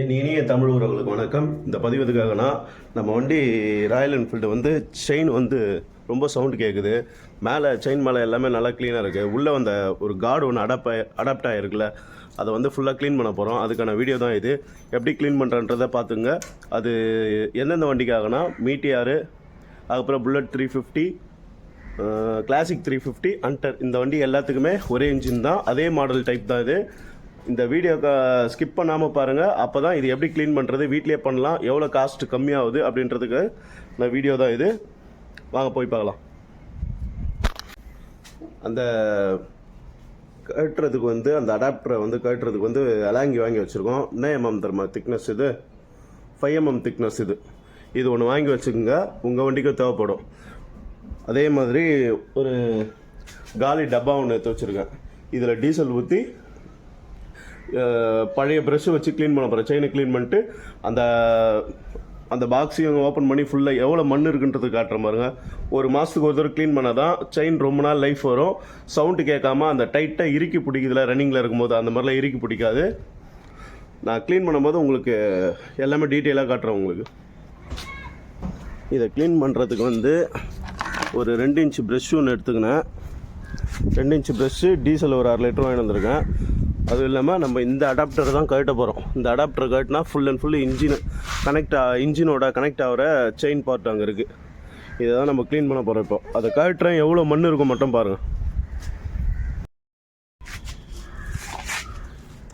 என் இனிய தமிழ் உறவுகளுக்கு வணக்கம். இந்த பதிவு எதுக்காகனா நம்ம வண்டி ராயல் என்ஃபீல்டு வந்து செயின் வந்து ரொம்ப சவுண்டு கேட்குது மேலே செயின் மேலே எல்லாமே நல்லா க்ளீனாக இருக்குது உள்ளே வந்த ஒரு கார்டு ஒன்று அடாப்ட் அடாப்ட் ஆகிருக்குல்ல அதை வந்து ஃபுல்லாக க்ளீன் பண்ண போகிறோம் அதுக்கான வீடியோ தான் இது. எப்படி க்ளீன் பண்ணுறன்றதை பார்த்துங்க. அது எந்தெந்த வண்டிக்காகனா? மீட்டியாரு அதுக்கப்புறம் bullet three fifty classic three fifty under இந்த வண்டி எல்லாத்துக்குமே ஒரே இன்ஜின் தான். அதே மாடல் டைப் தான் இது. இந்த வீடியோ ஸ்கிப் பண்ணாமல் பாருங்கள் அப்போ தான் இது எப்படி க்ளீன் பண்ணுறது வீட்லேயே பண்ணலாம் எவ்வளோ காஸ்ட் கம்மியாகுது அப்படின்றதுக்கு நான் வீடியோ தான் இது. வாங்க போய் பார்க்கலாம். அந்த கட்டுறதுக்கு வந்து அந்த அடாப்டரை வந்து கட்டுறதுக்கு வந்து அலாங்கி வாங்கி வச்சுருக்கோம். என்ன எம்எம் தருமா திக்னஸ் இது. ஃபைவ் எம்எம் திக்னஸ் இது. இது ஒன்று வாங்கி வச்சுக்கோங்க. உங்கள் வண்டிக்கும் தேவைப்படும். அதே மாதிரி ஒரு காலி டப்பா ஒன்று எடுத்து வச்சுருக்கேன். இதில் டீசல் ஊற்றி பழைய ப்ரெஷ்ஷை வச்சு க்ளீன் பண்ண போகிறேன் செயினை க்ளீன் பண்ணிட்டு அந்த அந்த பாக்ஸையும் ஓப்பன் பண்ணி ஃபுல்லாக எவ்வளோ மண் இருக்குன்றது காட்டுற பாருங்க. ஒரு மாதத்துக்கு ஒரு தடவை க்ளீன் பண்ணால் தான் செயின் ரொம்ப நாள் லைஃப் வரும். சவுண்டு கேட்காம அந்த டைட்டாக இறுக்கி பிடிக்குதுல ரன்னிங்கில் இருக்கும்போது அந்த மாதிரிலாம் இறுக்கி பிடிக்காது. நான் க்ளீன் பண்ணும்போது உங்களுக்கு எல்லாமே டீட்டெயிலாக காட்டுறேன் உங்களுக்கு. இதை க்ளீன் பண்ணுறதுக்கு வந்து ஒரு ரெண்டு இன்ச் ப்ரெஷ் ஒன்று எடுத்துக்கினேன். ரெண்டு இன்ச் ப்ரெஷ்ஷு டீசல் ஒரு அரை லிட்டர் வாங்கி வந்திருக்கேன். அதுவும் இல்லாமல் நம்ம இந்த அடாப்டர் தான் கழட்ட போகிறோம் இந்த அடாப்டர் கட்டினா full and full engine connect இன்ஜினோட கனெக்ட் ஆகிற செயின் பார்ட் அங்கே இருக்குது இதை தான் நம்ம க்ளீன் பண்ண போகிறோம் இப்போ. அதை கழட்டுறேன் எவ்வளோ மண் இருக்கும் மட்டும் பாருங்கள்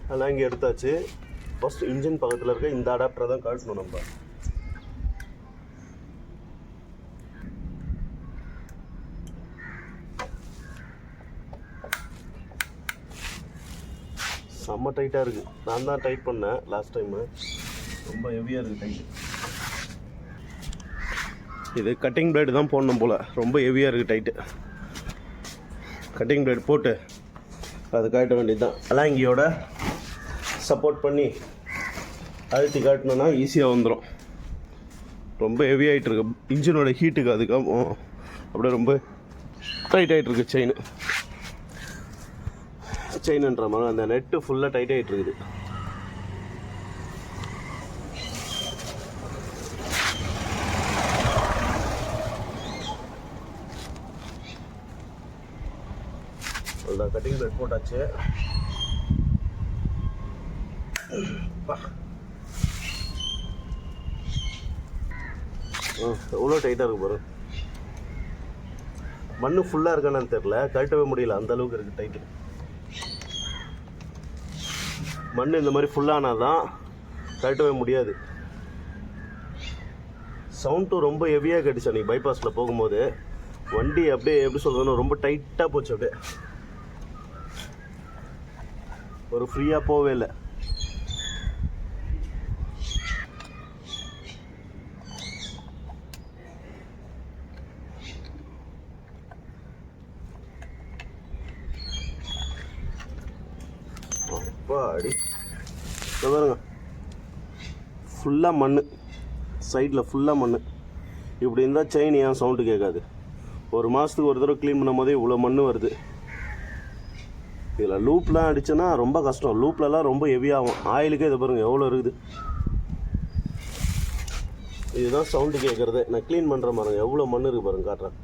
அதெல்லாம் இங்கே எடுத்தாச்சு. ஃபஸ்ட் இன்ஜின் பக்கத்தில் இருக்க இந்த அடாப்டரை தான் கழட்டணும் நம்ம. செம்ம டைட்டாக இருக்குது நான் தான் டைட் பண்ணேன் லாஸ்ட் டைமு ரொம்ப ஹெவியாக இருக்குது டைட்டு இது கட்டிங் பிளேடு தான் போடணும் போல். ரொம்ப ஹெவியாக இருக்குது டைட்டு கட்டிங் பிளேடு போட்டு அது காட்ட வேண்டியது தான் அலாங்கியோட சப்போர்ட் பண்ணி அழுத்தி காட்டினோன்னா ஈஸியாக வந்துடும் ரொம்ப ஹெவி இருக்கு. இன்ஜினோட ஹீட்டுக்கு அதுக்காக அப்படியே ரொம்ப டைட் ஆகிட்டு இருக்கு செயின் செயின்ன்ற மாதிரி அந்த நெட்டு ஃபுல்லாக டைட் ஆகிட்டு இருக்குது. அவ்வளோதான் கட்டிங் நெட் போட்டாச்சு எவ்வளோ டைட்டாக இருக்கு பாரு. மண்ணு ஃபுல்லாக இருக்கானு தெரில கழட்டவே முடியல அந்த அளவுக்கு இருக்குது டைட்டு மண் இந்த மாதிரி ஃபுல்லானால் தான் கழட்டவே முடியாது. சவுண்டும் ரொம்ப ஹெவியாக கேட்டுச்சு அன்றைக்கி பைபாஸில் போகும்போது. வண்டி அப்படியே எப்படி சொல்கிறதுன்னு ரொம்ப டைட்டாக போச்சு அப்படியே. ஒரு ஃப்ரீயாக போகவே இல்லை. அப்பாடி. பாருங்க. ஃபுல்லாக மண் சைடில் ஃபுல்லாக மண் இப்படி இருந்தால் செயின் ஏன் சவுண்டு கேட்காது? ஒரு மாதத்துக்கு ஒரு தடவை க்ளீன் பண்ணும் போதே இவ்வளோ மண் வருது. இதில் லூப்லாம் அடிச்சேன்னா ரொம்ப கஷ்டம். லூப்லலாம் ரொம்ப ஹெவியாகும் ஆயிலுக்கே இதை பாருங்கள் எவ்வளோ இருக்குது? இதுதான் சவுண்டு கேட்குறது. நான் க்ளீன் பண்ணுற பாருங்க எவ்வளோ மண் இருக்குது பாருங்க காட்டுறேன்.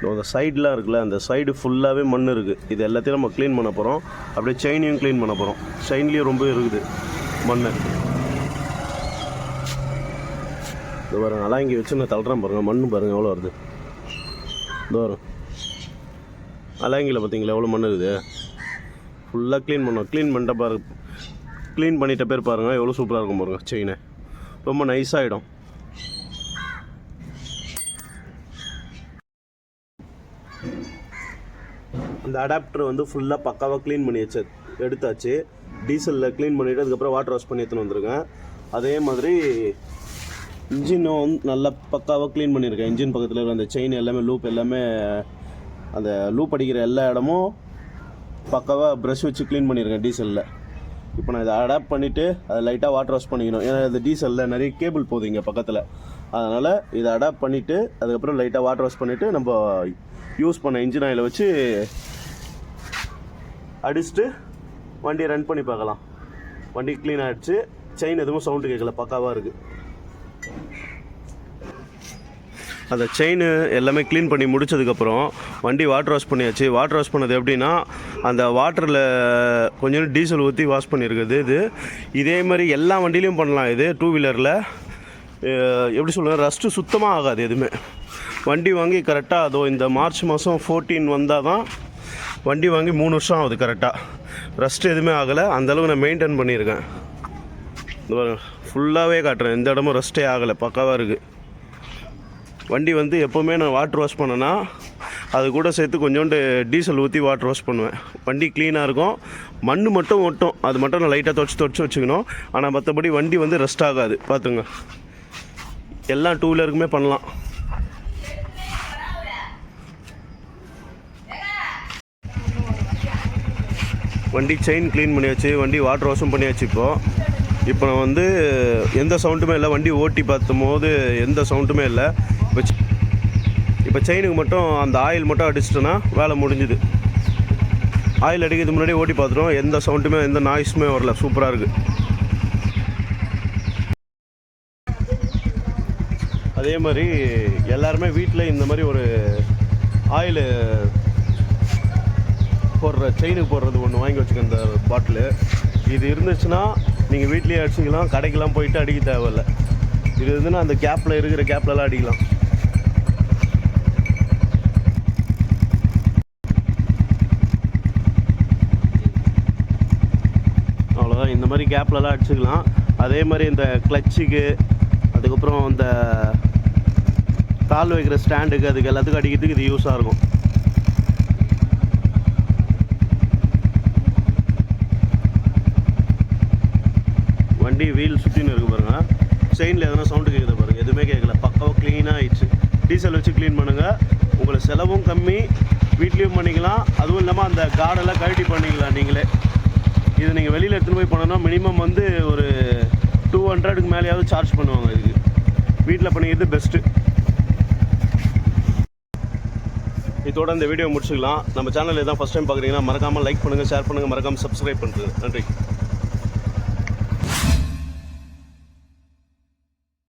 அந்த சைட்லாம் இருக்குல்ல அந்த சைடு ஃபுல்லாகவே மண் இருக்குது இது எல்லாத்தையும் நம்ம க்ளீன் பண்ண போகிறோம் அப்படியே செயினையும் க்ளீன் பண்ண போகிறோம் செயின்லேயும் ரொம்ப இருக்குது மண். இது பாருங்க இங்கே வச்சு நான் தள்ளுறேன் பாருங்கள் மண் பாருங்கள் எவ்வளோ வருது? இது வரும் அலாங்கியில் பார்த்தீங்களா எவ்வளோ மண் இருக்குது? ஃபுல்லாக க்ளீன் பண்ணோம். க்ளீன் பண்ணிட்ட பாரு க்ளீன் பண்ணிட்ட பேர் பாருங்கள் எவ்வளோ சூப்பராக இருக்கும் பாருங்கள் செயினை ரொம்ப நைஸாகிடும் அந்த அடாப்டர் வந்து ஃபுல்லாக பக்காவாக க்ளீன் பண்ணி வச்சு எடுத்தாச்சு. டீசலில் க்ளீன் பண்ணிவிட்டு அதுக்கப்புறம் வாட்டர் வாஷ் பண்ணி எடுத்துன்னு வந்திருக்கேன். அதே மாதிரி இன்ஜினும் வந்து நல்லா பக்காவாக க்ளீன் பண்ணியிருக்கேன். இன்ஜின் பக்கத்தில் இருக்கிற அந்த செயின் எல்லாமே லூப் எல்லாமே அந்த லூப் அடிக்கிற எல்லா இடமும் பக்காவாக ப்ரஷ் வச்சு க்ளீன் பண்ணியிருக்கேன் டீசலில் இப்போ நான் இதை அடாப்ட் பண்ணிவிட்டு அதை லைட்டாக வாட்டர் வாஷ் பண்ணிக்கணும். ஏன்னா இந்த டீசலில் நிறைய கேபிள் போகுது இங்கே பக்கத்தில். அதனால் இதை அடாப்ட் பண்ணிவிட்டு அதுக்கப்புறம் லைட்டாக வாட்டர் வாஷ் பண்ணிவிட்டு நம்ம யூஸ் பண்ண இன்ஜின் ஆயிலை வச்சு அடிச்சுட்டு வண்டியை ரன் பண்ணி பார்க்கலாம். வண்டி க்ளீன் ஆகிடுச்சு செயின் எதுவும் சவுண்டு கேட்கல. பக்காவாக இருக்குது அந்த செயின் எல்லாமே க்ளீன் பண்ணி முடிச்சதுக்கப்புறம் வண்டி வாட்டர் வாஷ் பண்ணியாச்சு. வாட்டர் வாஷ் பண்ணது எப்படின்னா அந்த வாட்டரில் கொஞ்சம் டீசல் ஊற்றி வாஷ் பண்ணியிருக்குது இது. இதே மாதிரி எல்லா வண்டியிலையும் பண்ணலாம் இது. டூ வீலரில் எப்படி சொல்லுங்கள் ரஸ்ட்டு சுத்தமாக ஆகாது எதுவுமே. வண்டி வாங்கி கரெக்டாக அதோ இந்த மார்ச் மாதம் ஃபோர்டீன் வந்தால் தான் வண்டி வாங்கி மூணு வருஷம் ஆகுது கரெக்டாக ரஸ்ட் எதுவுமே ஆகலை. அந்தளவுக்கு நான் மெயின்டைன் பண்ணியிருக்கேன். இந்த ஃபுல்லாகவே காட்டுறேன். எந்த இடமும் ரஸ்ட்டே ஆகலை. பக்காவாக இருக்குது வண்டி வந்து எப்போவுமே நான் வாட்டர் வாஷ் பண்ணேன்னா அது கூட சேர்த்து கொஞ்சோண்டு டீசல் ஊற்றி வாட்டர் வாஷ் பண்ணுவேன். வண்டி க்ளீனாக இருக்கும். மண் மட்டும் ஒட்டும். அது மட்டும் நான் லைட்டாக தொடச்சி தொடச்சி வச்சுக்கணும். ஆனால் மற்றபடி வண்டி வந்து ரெஸ்ட் ஆகாது. பார்த்துங்க எல்லாம் டூ வீலருக்குமே பண்ணலாம். வண்டி செயின் க்ளீன் பண்ணியாச்சு வண்டி வாட்டர் வாஷும் பண்ணியாச்சு இப்போது இப்போ நான் வந்து எந்த சவுண்டுமே இல்லை வண்டி ஓட்டி பார்த்தும் போது எந்த சவுண்டுமே இல்லை. இப்போ இப்போ செயினுக்கு மட்டும் அந்த ஆயில் மட்டும் அடிச்சிட்டோன்னா வேலை முடிஞ்சுது. ஆயில் அடிக்கிறதுக்கு முன்னாடி ஓட்டி பார்த்துட்டோம் எந்த சவுண்டுமே எந்த நாய்ஸுமே வரல சூப்பராக இருக்குது அதே மாதிரி எல்லாருமே வீட்டில் இந்த மாதிரி ஒரு ஆயில் போடுற செயினுக்கு போடுறது ஒன்று வாங்கி வச்சுக்க இந்த பாட்டிலு இது இருந்துச்சுன்னா நீங்கள் வீட்லேயே அடிச்சிக்கலாம் கடைக்கெல்லாம் போயிட்டு அடிக்க தேவையில்ல. இது இருந்துன்னா அந்த கேப்பில் இருக்கிற கேப்லலாம் அடிக்கலாம். அவ்வளோதான் இந்த மாதிரி கேப்லலாம் அடிச்சுக்கலாம். அதே மாதிரி இந்த கிளச்சுக்கு அதுக்கப்புறம் இந்த கால் வைக்கிற ஸ்டாண்டுக்கு அதுக்கு எல்லாத்துக்கும் அடிக்கிறதுக்கு இது யூஸாக இருக்கும். வண்டி வீல் சுற்றின்னு இருக்கு பாருங்கள் செயினில் எதனா சவுண்டு கேட்குது பாருங்கள் எதுவுமே கேட்கல பக்காவாக க்ளீனாக ஆயிடுச்சு. டீசல் வச்சு க்ளீன் பண்ணுங்கள் உங்களுக்கு செலவும் கம்மி. வீட்லேயும் பண்ணிக்கலாம். அதுவும் இல்லாமல் அந்த கார்டெல்லாம் கழட்டி பண்ணிக்கலாம் நீங்களே. இது நீங்கள் வெளியில் எடுத்துகிட்டு போய் போனோம்னா மினிமம் வந்து ஒரு டூ ஹண்ட்ரடுக்கு மேலேயாவது சார்ஜ் பண்ணுவாங்க இதுக்கு. வீட்டில் பண்ணிக்கிறது பெஸ்ட்டு இதோட இந்த வீடியோ முடிச்சுக்கலாம். நம்ம சேனல் எதாவது ஃபஸ்ட் டைம் பார்க்குறீங்கன்னா மறக்காமல் லைக் பண்ணுங்கள் ஷேர் பண்ணுங்கள் மறக்காமல் சப்ஸ்கிரைப் பண்ணுறது நன்றி.